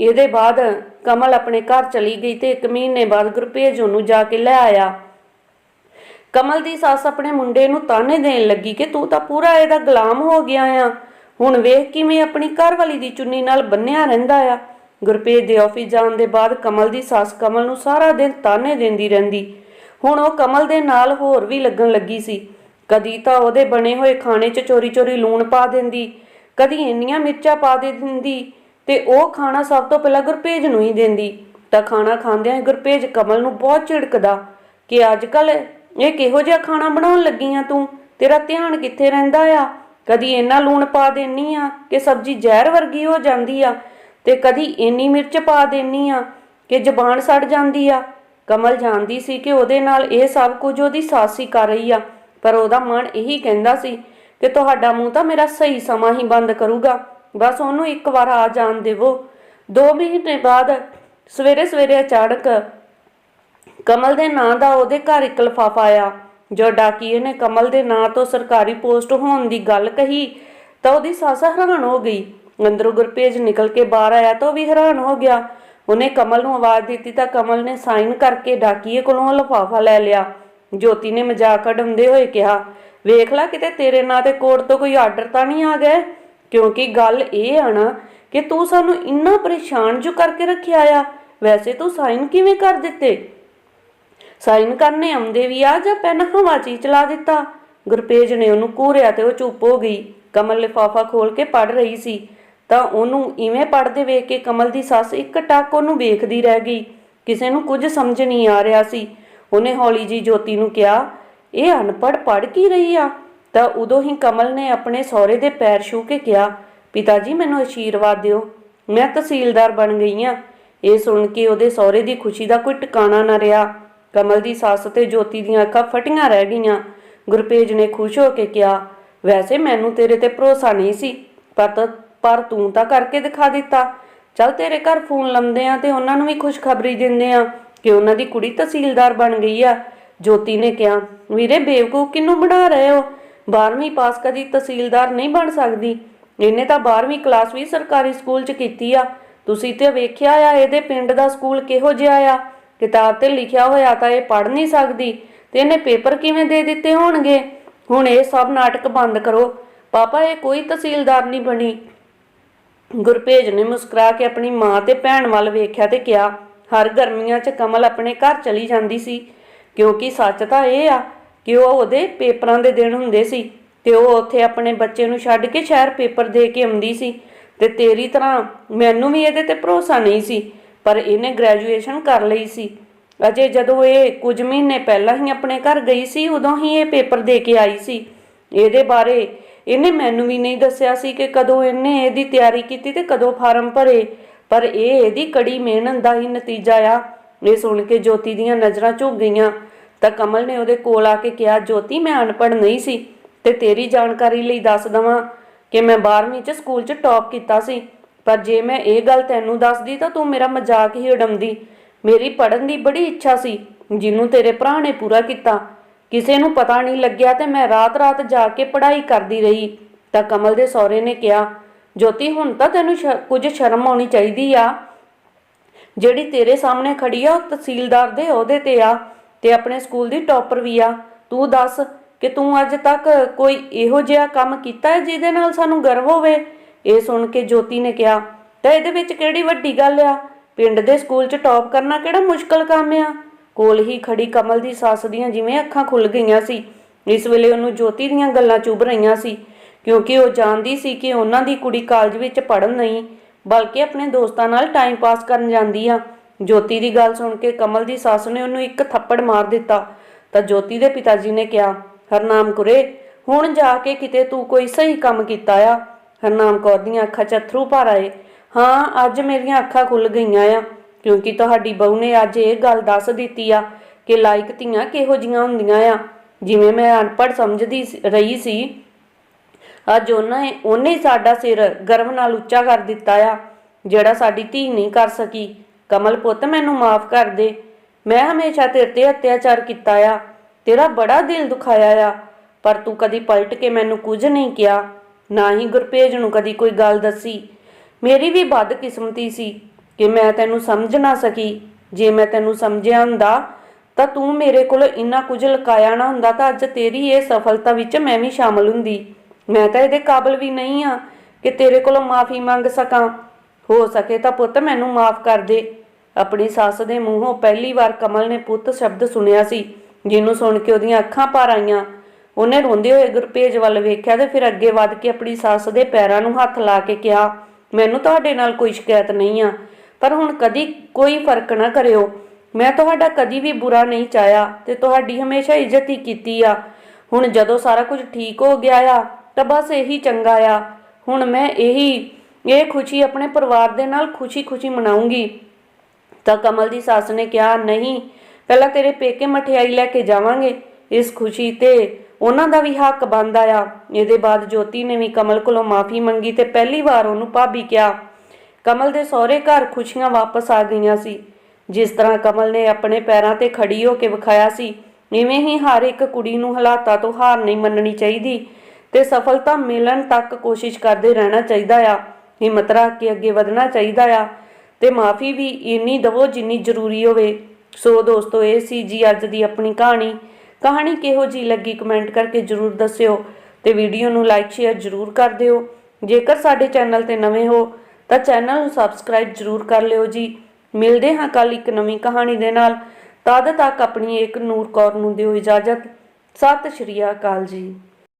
ਇਹਦੇ ਬਾਅਦ ਕਮਲ ਆਪਣੇ ਘਰ ਚਲੀ ਗਈ ਤੇ 1 ਮਹੀਨੇ ਬਾਅਦ ਗੁਰਪੇਜ ਉਹਨੂੰ ਜਾ ਕੇ ਲੈ ਆਇਆ। ਕਮਲ ਦੀ ਸੱਸ ਆਪਣੇ ਮੁੰਡੇ ਨੂੰ ਤਾਨੇ ਦੇਣ ਲੱਗੀ ਕਿ ਤੂੰ ਤਾਂ ਪੂਰਾ ਇਹਦਾ ਗੁਲਾਮ ਹੋ ਗਿਆ ਆ। ਹੁਣ ਵੇਖ ਕਿਵੇਂ ਆਪਣੀ ਘਰਵਾਲੀ ਦੀ ਚੁੰਨੀ ਨਾਲ ਬੰਨਿਆ ਰਹਿੰਦਾ ਆ। ਗੁਰਪ੍ਰੀਤ ਦੇ ਆਫਿਸ ਜਾਣ ਦੇ ਬਾਅਦ ਕਮਲ ਦੀ ਸੱਸ ਕਮਲ ਨੂੰ ਸਾਰਾ ਦਿਨ ਤਾਨੇ ਦਿੰਦੀ ਰਹਿੰਦੀ। ਹੁਣ ਉਹ ਕਮਲ ਦੇ ਨਾਲ ਹੋਰ ਵੀ ਲੱਗਣ ਲੱਗੀ ਸੀ। ਕਦੀ ਤਾਂ ਉਹਦੇ ਬਣੇ ਹੋਏ ਖਾਣੇ 'ਚ ਚੋਰੀ-ਚੋਰੀ ਲੂਣ ਪਾ ਦਿੰਦੀ, ਕਦੀ ਇੰਨੀਆਂ ਮਿਰਚਾਂ ਪਾ ਦੇ ਦਿੰਦੀ ਤੇ ਉਹ ਖਾਣਾ ਸਭ ਤੋਂ ਪਹਿਲਾਂ ਗੁਰਪੇਜ ਨੂੰ ਹੀ ਦਿੰਦੀ। ਤਾਂ ਖਾਣਾ ਖਾਂਦਿਆਂ ਹੀ ਗੁਰਪੇਜ ਕਮਲ ਨੂੰ ਬਹੁਤ ਝਿੜਕਦਾ, ਕਿ ਅੱਜ ਕੱਲ ਇਹ ਕਿਹੋ ਜਿਹਾ ਖਾਣਾ ਬਣਾਉਣ ਲੱਗੀ ਆ ਤੂੰ? ਤੇਰਾ ਧਿਆਨ ਕਿੱਥੇ ਰਹਿੰਦਾ ਆ? ਕਦੀ ਇੰਨਾ ਲੂਣ ਪਾ ਦੇਨੀ ਆ ਕਿ ਸਬਜ਼ੀ ਜ਼ਹਿਰ ਵਰਗੀ ਹੋ ਜਾਂਦੀ ਆ। ਤੇ ਕਦੀ ਇੰਨੀ ਮਿਰਚ ਪਾ ਦੇਨੀ ਆ ਕਿ ਜ਼ਬਾਨ ਸੜ ਜਾਂਦੀ ਆ। ਕਮਲ ਜਾਣਦੀ ਸੀ ਕਿ ਉਹਦੇ ਨਾਲ ਇਹ ਸਭ ਕੁਝ ਉਹਦੀ ਸੱਸ ਹੀ ਕਰ ਰਹੀ ਆ, ਪਰ ਉਹਦਾ ਮਨ ਇਹੀ ਕਹਿੰਦਾ ਸੀ ਕਿ ਤੁਹਾਡਾ ਮੂੰਹ ਤਾਂ ਮੇਰਾ ਸਹੀ ਸਮਾਂ ਹੀ ਬੰਦ ਕਰੂਗਾ, ਬਸ ਉਹਨੂੰ ਇੱਕ ਵਾਰ ਆ ਜਾਣ ਦੇਵੋ। 2 ਮਹੀਨੇ ਬਾਅਦ ਸਵੇਰੇ ਸਵੇਰੇ ਅਚਾਨਕ ਕਮਲ ਦੇ ਨਾਂ ਦਾ ਉਹਦੇ ਘਰ ਇੱਕ ਲਿਫਾਫਾ ਆਇਆ, ਜੋ ਡਾਕੀਏ ਨੇ ਕਮਲ ਦੇ ਨਾਂ ਤੋਂ ਸਰਕਾਰੀ ਪੋਸਟ ਹੋਣ ਦੀ ਗੱਲ ਕਹੀ ਤਾਂ ਉਹਦੀ ਸੱਸ ਹੈਰਾਨ ਹੋ ਗਈ। ਅੰਦਰੋਂ ਗੁਰਪੇਜ ਨਿਕਲ ਕੇ ਬਾਹਰ ਆਇਆ ਤਾਂ ਉਹ ਵੀ ਹੈਰਾਨ ਹੋ ਗਿਆ। ਉਹਨੇ ਕਮਲ ਨੂੰ ਆਵਾਜ਼ ਦਿੱਤੀ ਤਾਂ ਕਮਲ ਨੇ ਸਾਈਨ ਕਰਕੇ ਡਾਕੀਏ ਕੋਲੋਂ ਲਿਫਾਫਾ ਲੈ ਲਿਆ। ਜੋਤੀ ਨੇ ਮਜ਼ਾਕ ਉਡਾਉਂਦੇ ਹੋਏ ਕਿਹਾ, ਵੇਖ ਲੈ ਕਿਤੇ ਤੇਰੇ ਨਾਂ ਤੇ ਕੋਰਟ ਤੋਂ ਕੋਈ ਆਰਡਰ ਤਾਂ ਨਹੀਂ ਆ ਗਿਆ? ਕਿਉਂਕਿ ਗੱਲ ਇਹ ਆ ਨਾ ਕਿ ਤੂੰ ਸਾਨੂੰ ਇੰਨਾ ਪਰੇਸ਼ਾਨ ਜੋ ਕਰਕੇ ਰੱਖਿਆ ਆ, ਵੈਸੇ ਤੂੰ ਸਾਈਨ ਕਿਵੇਂ ਕਰ ਦਿੱਤੇ? ਸਾਈਨ ਕਰਨੇ ਆਉਂਦੇ ਵੀ ਆ ਜਾਂ ਪੈਨ ਹਵਾ 'ਚ ਚਲਾ ਦਿੱਤਾ? ਗੁਰਪੇਜ ਨੇ ਉਹਨੂੰ ਘੂਰਿਆ ਤੇ ਉਹ ਚੁੱਪ ਹੋ ਗਈ। ਕਮਲ ਲਿਫਾਫਾ ਖੋਲ ਕੇ ਪੜ ਰਹੀ ਸੀ। ਤਾਂ ਉਹਨੂੰ ਇਵੇਂ ਪੜਦੇ ਵੇਖ ਕੇ ਕਮਲ ਦੀ ਸੱਸ ਇੱਕ ਟੱਕ ਉਹਨੂੰ ਵੇਖਦੀ ਰਹਿ ਗਈ। ਕਿਸੇ ਨੂੰ ਕੁਝ ਸਮਝ ਨਹੀਂ ਆ ਰਿਹਾ ਸੀ। ਉਹਨੇ ਹੌਲੀ ਜੀ ਜੋਤੀ ਨੂੰ ਕਿਹਾ, ਇਹ ਅਨਪੜ ਪੜ ਕੀ ਰਹੀ ਆ? ਤਾਂ ਉਦੋਂ ਹੀ ਕਮਲ ਨੇ ਆਪਣੇ ਸਹੁਰੇ ਦੇ ਪੈਰ ਛੂ ਕੇ ਕਿਹਾ ਪਿਤਾ ਜੀ ਮੈਨੂੰ ਆਸ਼ੀਰਵਾਦ ਦਿਓ। ਮੈਂ ਤਹਿਸੀਲਦਾਰ ਬਣ ਗਈ ਆ। ਇਹ ਸੁਣ ਕੇ ਉਹਦੇ ਸਹੁਰੇ ਦੀ ਖੁਸ਼ੀ ਦਾ ਕੋਈ ਟਿਕਾਣਾ ਨਾ ਰਿਹਾ। ਕਮਲ ਦੀ ਸੱਸ ਤੇ ਜੋਤੀ ਦੀਆਂ ਅੱਖਾਂ ਫਟੀਆਂ ਰਹਿ ਗਈਆਂ। ਗੁਰਪੇਜ ਨੇ ਖੁਸ਼ ਹੋ ਕੇ ਕਿਹਾ, ਵੈਸੇ ਮੈਨੂੰ ਤੇਰੇ ਤੇ ਭਰੋਸਾ ਨਹੀਂ ਸੀ, ਪਰ ਪਰ ਤੂੰ ਤਾਂ ਕਰਕੇ ਦਿਖਾ ਦਿੱਤਾ। ਚੱਲ ਤੇਰੇ ਘਰ ਫੋਨ ਲਾਉਂਦੇ ਆ ਤੇ ਉਹਨਾਂ ਨੂੰ ਵੀ ਖੁਸ਼ਖਬਰੀ ਦਿੰਦੇ ਆ ਕਿ ਉਹਨਾਂ ਦੀ ਕੁੜੀ ਤਹਿਸੀਲਦਾਰ ਬਣ ਗਈ ਆ। ਜੋਤੀ ਨੇ ਕਿਹਾ, ਵੀਰੇ, ਬੇਵਕੂਫ ਕਿਹਨੂੰ ਬਣਾ ਰਹੇ ਹੋ? 12ਵੀਂ ਪਾਸ ਕਦੀ ਤਹਿਸੀਲਦਾਰ ਨਹੀਂ ਬਣ ਸਕਦੀ। ਇਹਨੇ ਤਾਂ 12ਵੀਂ ਕਲਾਸ ਵੀ ਸਰਕਾਰੀ ਸਕੂਲ 'ਚ ਕੀਤੀ ਆ। ਤੁਸੀਂ ਤੇ ਵੇਖਿਆ ਆ, ਇਹਦੇ ਪਿੰਡ ਦਾ ਸਕੂਲ ਕਿਹੋ ਜਿਹਾ ਆ। ਕਿਤਾਬ ਤੇ ਲਿਖਿਆ ਹੋਇਆ ਤਾਂ ਇਹ ਪੜ੍ਹ ਨਹੀਂ ਸਕਦੀ ਤੇ ਇਹਨੇ ਪੇਪਰ ਕਿਵੇਂ ਦੇ ਦਿੱਤੇ ਹੋਣਗੇ? ਹੁਣ ਇਹ ਸਭ ਨਾਟਕ ਬੰਦ ਕਰੋ। ਪਾਪਾ, ਇਹ ਕੋਈ ਤਹਿਸੀਲਦਾਰ ਨਹੀਂ ਬਣੀ। ਗੁਰਪੇਜ ਨੇ ਮੁਸਕਰਾ ਕੇ ਆਪਣੀ ਮਾਂ ਤੇ ਭੈਣ ਵੱਲ ਵੇਖਿਆ ਤੇ ਕਿਹਾ, ਹਰ ਗਰਮੀਆਂ 'ਚ ਕਮਲ ਆਪਣੇ ਘਰ ਚਲੀ ਜਾਂਦੀ ਸੀ। ਕਿਉਂਕਿ ਸੱਚ ਤਾਂ ਇਹ ਆ ਕਿ ਉਹ ਉਹਦੇ ਪੇਪਰਾਂ ਦੇ ਦਿਨ ਹੁੰਦੇ ਸੀ ਤੇ ਉਹ ਉੱਥੇ ਆਪਣੇ ਬੱਚੇ ਨੂੰ ਛੱਡ ਕੇ ਸ਼ਹਿਰ ਪੇਪਰ ਦੇ ਕੇ ਆਉਂਦੀ ਸੀ। ਤੇ ਤੇਰੀ ਤਰ੍ਹਾਂ ਮੈਨੂੰ ਵੀ ਇਹਦੇ ਤੇ ਭਰੋਸਾ ਨਹੀਂ ਸੀ, ਪਰ ਇਹਨੇ ਗ੍ਰੈਜੂਏਸ਼ਨ ਕਰ ਲਈ ਸੀ। ਅਜੇ ਜਦੋਂ ਇਹ ਕੁਝ ਮਹੀਨੇ ਪਹਿਲਾਂ ਹੀ ਆਪਣੇ ਘਰ ਗਈ ਸੀ, ਉਦੋਂ ਹੀ ਇਹ ਪੇਪਰ ਦੇ ਕੇ ਆਈ ਸੀ। ਇਹਦੇ ਬਾਰੇ ਇਹਨੇ ਮੈਨੂੰ ਵੀ ਨਹੀਂ ਦੱਸਿਆ ਸੀ ਕਿ ਕਦੋਂ ਇਹਨੇ ਇਹਦੀ ਤਿਆਰੀ ਕੀਤੀ ਤੇ ਕਦੋਂ ਫਾਰਮ ਭਰੇ। ਪਰ ਇਹ ਇਹਦੀ ਕੜੀ ਮਿਹਨਤ ਦਾ ਹੀ ਨਤੀਜਾ ਆ। ਇਹ ਸੁਣ ਕੇ ਜੋਤੀ ਦੀਆਂ ਨਜ਼ਰਾਂ ਝੁਕ ਗਈਆਂ। ਤਾਂ ਕਮਲ ਨੇ ਉਹਦੇ ਕੋਲ ਆ ਕੇ ਕਿਹਾ, ਜੋਤੀ, ਮੈਂ ਅਨਪੜ੍ਹ ਨਹੀਂ ਸੀ ਤੇ ਤੇਰੀ ਜਾਣਕਾਰੀ ਲਈ ਦੱਸ ਦਵਾਂ ਕਿ ਮੈਂ 12ਵੀਂ ਚ ਸਕੂਲ ਚ ਟੌਪ ਕੀਤਾ ਸੀ। ਪਰ ਜੇ ਮੈਂ ਇਹ ਗੱਲ ਤੈਨੂੰ ਦੱਸਦੀ ਤਾਂ ਤੂੰ ਮੇਰਾ ਮਜ਼ਾਕ ਹੀ ਉਡਾਉਂਦੀ। ਮੇਰੀ ਪੜ੍ਹਨ ਦੀ ਬੜੀ ਇੱਛਾ ਸੀ, ਜਿਹਨੂੰ ਤੇਰੇ ਭਰਾ ਨੇ ਪੂਰਾ ਕੀਤਾ। ਕਿਸੇ ਨੂੰ ਪਤਾ ਨਹੀਂ ਲੱਗਿਆ ਤੇ ਮੈਂ ਰਾਤ-ਰਾਤ ਜਾ ਕੇ ਪੜ੍ਹਾਈ ਕਰਦੀ ਰਹੀ। ਤਾਂ ਕਮਲ ਦੇ ਸਹੁਰੇ ਨੇ ਕਿਹਾ, ਜੋਤੀ, ਹੁਣ ਤਾਂ ਤੈਨੂੰ ਸ਼- ਕੁਝ ਸ਼ਰਮ ਆਉਣੀ ਚਾਹੀਦੀ ਆ। ਜਿਹੜੀ ਤੇਰੇ ਸਾਹਮਣੇ ਖੜੀ ਆ ਤਹਿਸੀਲਦਾਰ ਦੇ ਅਹੁਦੇ ਤੇ ਆ ਤੇ ਆਪਣੇ ਸਕੂਲ ਦੀ ਟੌਪਰ ਵੀ ਆ। ਤੂੰ ਦੱਸ ਕਿ ਤੂੰ ਅੱਜ ਤੱਕ ਕੋਈ ਇਹੋ ਜਿਹਾ ਕੰਮ ਕੀਤਾ ਹੈ ਜਿਹਦੇ ਨਾਲ ਸਾਨੂੰ ਗਰਵ ਹੋਵੇ? ਇਹ ਸੁਣ ਕੇ ਜੋਤੀ ਨੇ ਕਿਹਾ, ਤਾਂ ਇਹਦੇ ਵਿੱਚ ਕਿਹੜੀ ਵੱਡੀ ਗੱਲ ਆ? ਪਿੰਡ ਦੇ ਸਕੂਲ 'ਚ ਟੌਪ ਕਰਨਾ ਕਿਹੜਾ ਮੁਸ਼ਕਲ ਕੰਮ ਆ? ਕੋਲ ਹੀ ਖੜੀ ਕਮਲ ਦੀ ਸੱਸ ਦੀਆਂ ਜਿਵੇਂ ਅੱਖਾਂ ਖੁੱਲ ਗਈਆਂ ਸੀ। ਇਸ ਵੇਲੇ ਉਹਨੂੰ ਜੋਤੀ ਦੀਆਂ ਗੱਲਾਂ ਚੁੱਭ ਰਹੀਆਂ ਸੀ, ਕਿਉਂਕਿ ਉਹ ਜਾਣਦੀ ਸੀ ਕਿ ਉਹਨਾਂ ਦੀ ਕੁੜੀ ਕਾਲਜ ਵਿੱਚ ਪੜ੍ਹਨ ਨਹੀਂ, ਬਲਕਿ ਆਪਣੇ ਦੋਸਤਾਂ ਨਾਲ ਟਾਈਮ ਪਾਸ ਕਰਨ ਜਾਂਦੀ ਆ। ਜੋਤੀ ਦੀ ਗੱਲ ਸੁਣ ਕੇ ਕਮਲ ਦੀ ਸੱਸ ਨੇ ਉਹਨੂੰ ਇੱਕ ਥੱਪੜ ਮਾਰ ਦਿੱਤਾ। ਤਾਂ ਜੋਤੀ ਦੇ ਪਿਤਾ ਜੀ ਨੇ ਕਿਹਾ, ਹਰਨਾਮ ਕੁਰੇ, ਹੁਣ ਜਾ ਕੇ ਕਿਤੇ ਤੂੰ ਕੋਈ ਸਹੀ ਕੰਮ ਕੀਤਾ ਆ। ਹਰਨਾਮ ਕੌਰ ਦੀਆਂ ਅੱਖਾਂ 'ਚ ਅਥਰੂ ਭਰ ਆਏ। ਹਾਂ, ਅੱਜ ਮੇਰੀਆਂ ਅੱਖਾਂ ਖੁੱਲ ਗਈਆਂ ਆ। ਕਿਉਂਕਿ ਤੁਹਾਡੀ ਬਹੂ ਨੇ ਅੱਜ ਇਹ ਗੱਲ ਦੱਸ ਦਿੱਤੀ ਆ ਕਿ ਲਾਇਕ ਧੀਆਂ ਕਿਹੋ ਜੀਆਂ ਹੁੰਦੀਆਂ ਆ। ਜਿਵੇਂ ਮੈਂ ਅਨਪੜ੍ਹ ਸਮਝਦੀ ਰਹੀ ਸੀ, ਅੱਜ ਉਹਨਾਂ ਉਹਨੇ ਸਾਡਾ ਸਿਰ ਗਰਵ ਨਾਲ ਉੱਚਾ ਕਰ ਦਿੱਤਾ ਆ, ਜਿਹੜਾ ਸਾਡੀ ਧੀ ਨਹੀਂ ਕਰ ਸਕੀ। ਕਮਲ ਪੁੱਤ ਮੈਨੂੰ ਮਾਫ ਕਰ ਦੇ। ਮੈਂ ਹਮੇਸ਼ਾ ਤੇਰੇ ਤੇ ਅਤਿਆਚਾਰ ਕੀਤਾ ਆ। ਤੇਰਾ ਬੜਾ ਦਿਲ ਦੁਖਾਇਆ ਆ, ਪਰ ਤੂੰ ਕਦੀ ਪਲਟ ਕੇ ਮੈਨੂੰ ਕੁਝ ਨਹੀਂ ਕਿਹਾ, ਨਾ ਹੀ ਗੁਰਪੇਜ ਨੂੰ ਕਦੀ ਕੋਈ ਗੱਲ ਦੱਸੀ। ਮੇਰੀ ਵੀ ਬਦਕਿਸਮਤੀ ਸੀ। ਕਿ ਮੈਂ ਤੈਨੂੰ ਸਮਝ ਨਾ ਸਕੀ। ਜੇ ਮੈਂ ਤੈਨੂੰ ਸਮਝਿਆ ਹੁੰਦਾ, ਤਾਂ ਤੂੰ ਮੇਰੇ ਕੋਲ ਇੰਨਾ ਕੁਝ ਲਕਾਇਆ ਨਾ ਹੁੰਦਾ ਤਾਂ ਅੱਜ ਤੇਰੀ ਇਹ ਸਫਲਤਾ ਵਿੱਚ ਮੈਂ ਵੀ ਸ਼ਾਮਲ ਹੁੰਦੀ। ਮੈਂ ਤਾਂ ਇਹਦੇ ਕਾਬਿਲ ਵੀ ਨਹੀਂ ਆ ਕਿ ਤੇਰੇ ਕੋਲੋਂ ਮਾਫੀ ਮੰਗ ਸਕਾਂ। ਹੋ ਸਕੇ ਤਾਂ ਪੁੱਤ ਮੈਨੂੰ ਮਾਫ ਕਰ ਦੇ। ਆਪਣੀ ਸੱਸ ਦੇ ਮੂੰਹੋਂ ਪਹਿਲੀ ਵਾਰ ਕਮਲ ਨੇ ਪੁੱਤ ਸ਼ਬਦ ਸੁਣਿਆ ਸੀ, ਜਿਹਨੂੰ ਸੁਣ ਕੇ ਉਹਦੀਆਂ ਅੱਖਾਂ ਭਰ ਆਈਆਂ। ਉਹਨੇ ਰੋਂਦੇ ਹੋਏ ਗੁਰਪੇਜ ਵੱਲ ਵੇਖਿਆ ਤੇ ਫਿਰ ਅੱਗੇ ਵੱਧ ਕੇ ਆਪਣੀ ਸੱਸ ਦੇ ਪੈਰਾਂ ਨੂੰ ਹੱਥ ਲਾ ਕੇ ਕਿਹਾ, ਮੈਨੂੰ ਤੁਹਾਡੇ ਨਾਲ ਕੋਈ ਸ਼ਿਕਾਇਤ ਨਹੀਂ ਆ। ਪਰ ਹੁਣ ਕਦੀ ਕੋਈ ਫ਼ਰਕ ਨਾ ਕਰਿਓ। ਮੈਂ ਤੁਹਾਡਾ ਕਦੀ ਵੀ ਬੁਰਾ ਨਹੀਂ ਚਾਹਿਆ ਤੇ ਤੁਹਾਡੀ ਹਮੇਸ਼ਾ ਇੱਜ਼ਤ ਹੀ ਕੀਤੀ ਆ। ਹੁਣ ਜਦੋਂ ਸਾਰਾ ਕੁਝ ਠੀਕ ਹੋ ਗਿਆ ਆ, ਤਾਂ ਬਸ ਇਹੀ ਚੰਗਾ ਆ। ਹੁਣ ਮੈਂ ਇਹੀ, ਇਹ ਖੁਸ਼ੀ ਆਪਣੇ ਪਰਿਵਾਰ ਦੇ ਨਾਲ ਖੁਸ਼ੀ-ਖੁਸ਼ੀ ਮਨਾਉਂਗੀ। ਤਾਂ ਕਮਲ ਦੀ ਸੱਸ ਨੇ ਕਿਹਾ, ਨਹੀਂ, ਪਹਿਲਾਂ ਤੇਰੇ ਪੇਕੇ ਮਠਿਆਈ ਲੈ ਕੇ ਜਾਵਾਂਗੇ। ਇਸ ਖੁਸ਼ੀ ਤੇ ਉਹਨਾਂ ਦਾ ਵੀ ਹੱਕ ਬਣਦਾ ਆ। ਇਹਦੇ ਬਾਅਦ ਜੋਤੀ ਨੇ ਵੀ ਕਮਲ ਕੋਲੋਂ ਮਾਫੀ ਮੰਗੀ ਤੇ ਪਹਿਲੀ ਵਾਰ ਉਹਨੂੰ ਭਾਬੀ ਕਿਹਾ। ਕਮਲ ਦੇ ਸਹੁਰੇ ਘਰ ਖੁਸ਼ੀਆਂ ਵਾਪਸ ਆ ਗਈਆਂ ਸੀ। ਜਿਸ ਤਰ੍ਹਾਂ ਕਮਲ ਨੇ ਆਪਣੇ ਪੈਰਾਂ ਤੇ ਖੜੀ ਹੋ ਕੇ ਵਿਖਾਇਆ ਸੀ, ਇਵੇਂ ਹੀ ਹਰ ਇੱਕ ਕੁੜੀ ਨੂੰ ਹਾਲਾਤਾਂ ਤੋਂ ਹਾਰ ਨਹੀਂ ਮੰਨਣੀ ਚਾਹੀਦੀ ਤੇ ਸਫਲਤਾ ਮਿਲਣ ਤੱਕ ਕੋਸ਼ਿਸ਼ ਕਰਦੇ ਰਹਿਣਾ ਚਾਹੀਦਾ ਆ। ਹਿੰਮਤ ਰੱਖ ਕੇ ਅੱਗੇ ਵਧਣਾ ਚਾਹੀਦਾ ਆ ਤੇ ਮਾਫੀ ਵੀ ਇੰਨੀ ਦਵੋ ਜਿੰਨੀ ਜ਼ਰੂਰੀ ਹੋਵੇ। ਸੋ ਦੋਸਤੋ, ਇਹ ਸੀ ਜੀ ਅੱਜ ਦੀ ਆਪਣੀ ਕਹਾਣੀ। ਕਹਾਣੀ ਕਿਹੋ ਜੀ ਲੱਗੀ ਕਮੈਂਟ ਕਰਕੇ ਜਰੂਰ ਦੱਸਿਓ ਤੇ ਵੀਡੀਓ ਨੂੰ ਲਾਈਕ, ਸ਼ੇਅਰ ਜਰੂਰ ਕਰ ਦਿਓ। ਜੇਕਰ ਸਾਡੇ ਚੈਨਲ ਤੇ ਨਵੇਂ ਹੋ ਤਾਂ ਚੈਨਲ ਨੂੰ ਸਬਸਕ੍ਰਾਈਬ ਜਰੂਰ ਕਰ ਲਿਓ ਜੀ। ਮਿਲਦੇ ਹਾਂ ਕੱਲ ਇੱਕ ਨਵੀਂ ਕਹਾਣੀ ਦੇ ਨਾਲ। ਤਦ ਤੱਕ ਆਪਣੀ ਇੱਕ ਨੂਰ ਕੌਰ ਨੂੰ ਦਿਓ ਇਜਾਜ਼ਤ। ਸਤਿ ਸ਼੍ਰੀ ਅਕਾਲ ਜੀ।